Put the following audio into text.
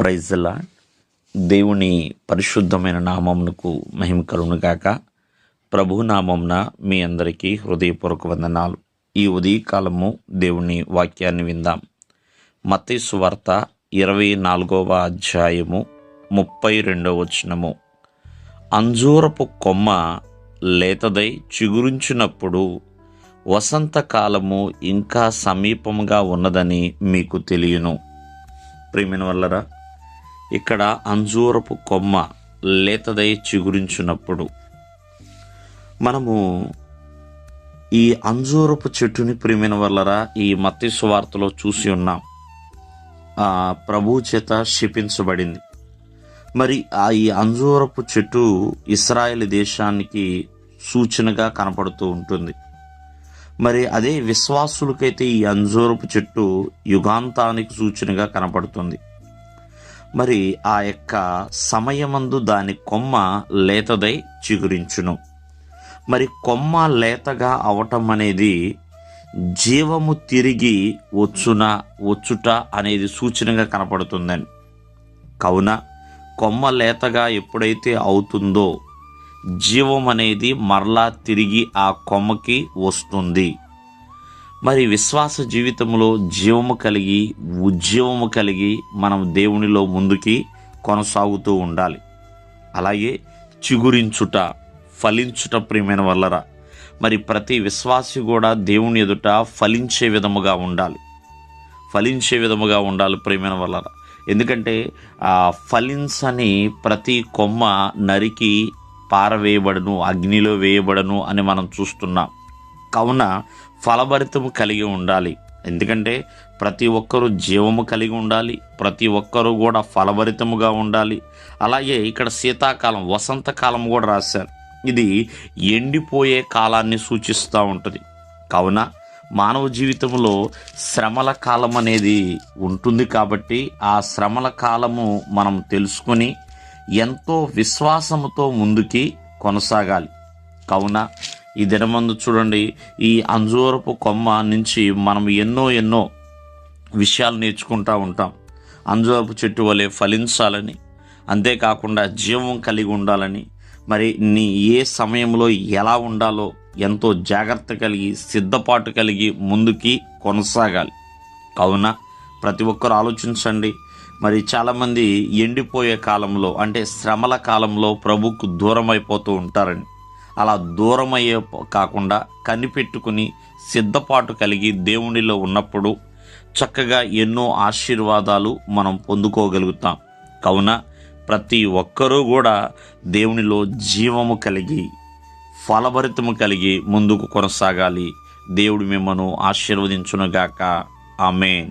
ప్రైజ్లా దేవుని పరిశుద్ధమైన నామమునకు మహిమ కలుగునుగాక ప్రభు నామంన మీ అందరికీ హృదయపూర్వక వందనాలు. ఈ ఉదయకాలము దేవుని వాక్యాన్ని విందాం. మత్తయి సువార్త ఇరవై నాలుగవ అధ్యాయము ముప్పై రెండవ వచనము. అంజూరపు కొమ్మ లేతదై చిగురించినప్పుడు వసంతకాలము ఇంకా సమీపముగా ఉన్నదని మీకు తెలియను. ప్రేమిన వల్లరా ఇక్కడ అంజూరపు కొమ్మ లేతదై చిగురించినప్పుడు మనము ఈ అంజూరపు చెట్టుని ప్రేమిన వల్లరా ఈ మత్తి సువార్తలో చూసి ఉన్నాం. ఆ ప్రభు చేత క్షిపించబడింది మరి ఆ ఈ అంజూరపు చెట్టు ఇస్రాయేల్ దేశానికి సూచనగా కనపడుతూ ఉంటుంది. మరి అదే విశ్వాసులకైతే ఈ అంజూరపు చెట్టు యుగాంతానికి సూచనగా కనపడుతుంది. మరి ఆ యొక్క సమయమందు దాని కొమ్మ లేతదై చిగురించును. మరి కొమ్మ లేతగా అవటం అనేది జీవము తిరిగి వచ్చున వచ్చుట అనేది సూచనగా కనపడుతుందని. కావున కొమ్మ లేతగా ఎప్పుడైతే అవుతుందో జీవం అనేది మరలా తిరిగి ఆ కొమ్మకి వస్తుంది. మరి విశ్వాస జీవితంలో జీవము కలిగి ఉద్యమము కలిగి మనం దేవునిలో ముందుకి కొనసాగుతూ ఉండాలి. అలాగే చిగురించుట ఫలించుట ప్రియమైన వల్లరా మరి ప్రతి విశ్వాసి కూడా దేవుని ఎదుట ఫలించే విధముగా ఉండాలి. ఫలించే విధముగా ఉండాలి ప్రియమైన వల్లరా. ఎందుకంటే ఆ ఫలించని ప్రతి కొమ్మ నరికి పారవేయబడను అగ్నిలో వేయబడను అని మనం చూస్తున్నాం. కావున ఫలభరితము కలిగి ఉండాలి. ఎందుకంటే ప్రతి ఒక్కరూ జీవము కలిగి ఉండాలి. ప్రతి ఒక్కరూ కూడా ఫలభరితముగా ఉండాలి. అలాగే ఇక్కడ శీతాకాలం వసంతకాలం కూడా రాశారు. ఇది ఎండిపోయే కాలాన్ని సూచిస్తూ ఉంటుంది. కావున మానవ జీవితంలో శ్రమల కాలం అనేది ఉంటుంది కాబట్టి ఆ శ్రమల కాలము మనం తెలుసుకొని ఎంతో విశ్వాసముతో ముందుకి కొనసాగాలి. కావున ఈ దినమందు చూడండి ఈ అంజూరపు కొమ్మ నుంచి మనం ఎన్నో ఎన్నో విషయాలు నేర్చుకుంటూ ఉంటాం. అంజూరపు చెట్టు వలె ఫలించాలని అంతేకాకుండా జీవం కలిగి ఉండాలని మరి నీ ఏ సమయంలో ఎలా ఉండాలో ఎంతో జాగ్రత్త కలిగి సిద్ధపాటు కలిగి ముందుకి కొనసాగాలి. కావున ప్రతి ఒక్కరు ఆలోచించండి. మరి చాలామంది ఎండిపోయే కాలంలో అంటే శ్రమల కాలంలో ప్రభుకు దూరం అయిపోతూ ఉంటారని అలా దూరమయ్యే కాకుండా కనిపెట్టుకుని సిద్ధపాటు కలిగి దేవునిలో ఉన్నప్పుడు చక్కగా ఎన్నో ఆశీర్వాదాలు మనం పొందుకోగలుగుతాం. కావున ప్రతి ఒక్కరూ కూడా దేవునిలో జీవము కలిగి ఫలభరితము కలిగి ముందుకు కొనసాగాలి. దేవుడు మిమ్మను ఆశీర్వదించునుగాక. ఆమెన్.